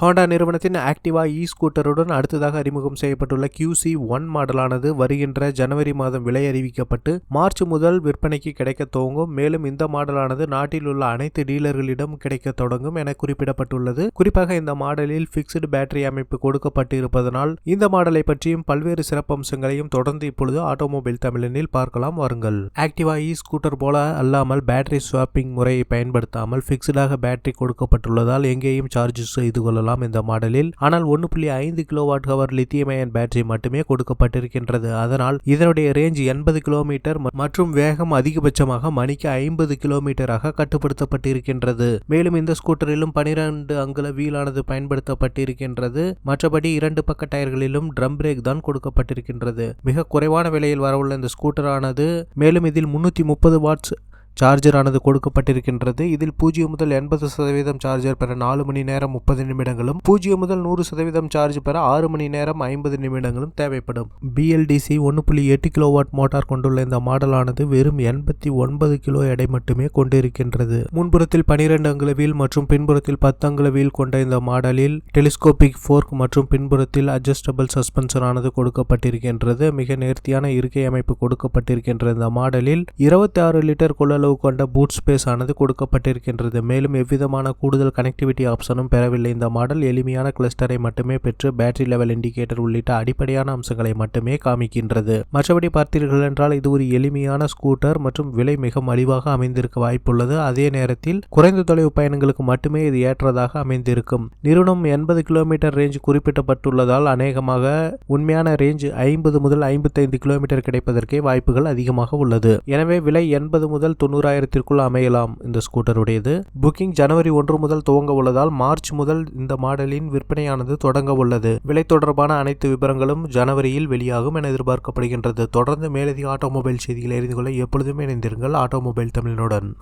Honda நிறுவனத்தின் ஆக்டிவா இ ஸ்கூட்டருடன் அடுத்ததாக அறிமுகம் செய்யப்பட்டுள்ள கியூசி ஒன் மாடலானது வருகின்ற ஜனவரி மாதம் விலை அறிவிக்கப்பட்டு மார்ச் முதல் விற்பனைக்கு கிடைக்க துவங்கும். மேலும் இந்த மாடலானது நாட்டில் உள்ள அனைத்து டீலர்களிடம் கிடைக்க தொடங்கும் என குறிப்பிடப்பட்டுள்ளது. குறிப்பாக இந்த மாடலில் பிக்ஸ்டு பேட்டரி அமைப்பு கொடுக்கப்பட்டு இருப்பதனால் இந்த மாடலை பற்றியும் பல்வேறு சிறப்பம்சங்களையும் தொடர்ந்து இப்பொழுது ஆட்டோமொபைல் தமிழனில் பார்க்கலாம். வாருங்கள். ஆக்டிவா இ ஸ்கூட்டர் போல அல்லாமல் பேட்டரி ஸ்வாப்பிங் முறையை பயன்படுத்தாமல் பிக்ஸ்டாக பேட்டரி கொடுக்கப்பட்டுள்ளதால் எங்கேயும் சார்ஜ் செய்து கொள்ளலாம். இந்த மாடலில். ஆனால் ஒன்று புள்ளி ஐந்து kilowatt hour lithium ion battery மட்டுமே கொடுக்கப்பட்டிருக்கின்றது. அதனால் இதனுடைய ரேஞ்ச் எண்பது கிலோமீட்டர் மற்றும் வேகம் அதிகபட்சமாக மணிக்கு ஐம்பது கிலோமீட்டராக கட்டுப்படுத்தப்பட்டிருக்கின்றது. மேலும் இந்த ஸ்கூட்டரிலும் பனிரெண்டு அங்குல வீலானது பயன்படுத்தப்பட்டிருக்கின்றது. மற்றபடி இரண்டு பக்க டயர்களிலும் ட்ரம் பிரேக் தான் கொடுக்கப்பட்டிருக்கின்றது. மிக குறைவான விலையில் வரவுள்ள இந்த ஸ்கூட்டரானது மேலும் இதில் முன்னூற்றி முப்பது வாட்ஸ் சார்ஜரானது கொடுக்கப்பட்டிருக்கின்றது. இதில் பூஜ்ஜியம் முதல் எண்பது சதவீதம் சார்ஜர் பெற நாலு மணி நேரம் முப்பது நிமிடங்களும் பூஜ்ஜியம் முதல் நூறு சதவீதம் சார்ஜ் பெற ஆறு மணி நேரம் ஐம்பது நிமிடங்களும் தேவைப்படும். பிஎல்டிசி ஒன்று புள்ளி எட்டு கிலோவாட் மோட்டார் கொண்டுள்ள இந்த மாடலானது வெறும் எண்பத்தி ஒன்பது கிலோ எடை மட்டுமே கொண்டிருக்கின்றது. முன்புறத்தில் பனிரெண்டு அங்குல வீல் மற்றும் பின்புறத்தில் பத்து அங்குல வீல் கொண்ட இந்த மாடலில் டெலிஸ்கோபிக் ஃபோர்க் மற்றும் பின்புறத்தில் அட்ஜஸ்டபிள் ஆனது கொடுக்கப்பட்டிருக்கின்றது. மிக நேர்த்தியான இருக்கை அமைப்பு கொடுக்கப்பட்டிருக்கின்ற இந்த மாடலில் இருபத்தி ஆறு லிட்டர் கொள்ளளவு கொண்ட பூட் ஸ்பேஸ் ஆனது கொடுக்கப்பட்டிருக்கின்றது. மேலும் எவ்விதமான கூடுதல் கனெக்டிவிட்டி ஆப்ஷனும் பெறவில்லை. இந்த மாடல் எளிமையான கிளஸ்டரை மட்டுமே பெற்று பேட்டரி லெவல் இண்டிகேட்டர் உள்ளிட்ட அடிப்படையான அம்சங்களை மட்டுமே காமிக்கின்றது. மற்றபடி பார்த்தீர்கள் என்றால் இது ஒரு எளிமையான ஸ்கூட்டர் மற்றும் விலை மிக மலிவாக அமைந்திருக்க வாய்ப்புள்ளது. அதே நேரத்தில் குறைந்த தொலைவு பயணங்களுக்கு மட்டுமே இது ஏற்றதாக அமைந்திருக்கும். நிறுவனம் எண்பது கிலோமீட்டர் ரேஞ்ச் குறிப்பிடப்பட்டுள்ளதால் அநேகமாக உண்மையான ரேஞ்ச் ஐம்பது முதல் ஐம்பத்தைந்து கிலோமீட்டர் கிடைப்பதற்கே வாய்ப்புகள் அதிகமாக உள்ளது. எனவே விலை எண்பது முதல் தொண்ணூறாயிரத்திற்குள் அமையலாம் இந்த ஸ்கூட்டருடையது. புக்கிங் ஜனவரி ஒன்று முதல் துவங்க உள்ளதால் மார்ச் முதல் இந்த மாடலின் விற்பனையானது தொடங்க உள்ளது. விலை தொடர்பான அனைத்து விவரங்களும் ஜனவரியில் வெளியாகும் என எதிர்பார்க்கப்படுகின்றது. தொடர்ந்து மேலதிக ஆட்டோமொபைல் செய்திகளை அறிந்து கொள்ள எப்பொழுதுமே இணைந்திருங்கள். ஆட்டோமொபைல் தமிழனுடன்.